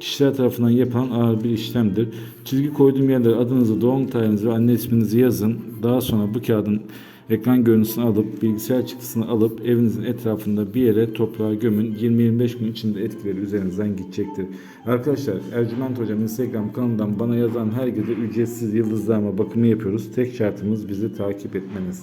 kişiler tarafından yapılan ağır bir işlemdir. Çizgi koyduğum yerlere adınızı, doğum tarihinizi ve anne isminizi yazın. Daha sonra bu kağıdın ekran görüntüsünü alıp bilgisayar çıktısını alıp evinizin etrafında bir yere toprağa gömün. 20-25 gün içinde etkileri üzerinizden gidecektir. Arkadaşlar Ercüment Hocam Instagram kanalından bana yazan herkese ücretsiz yıldızlarma bakımı yapıyoruz. Tek şartımız bizi takip etmeniz.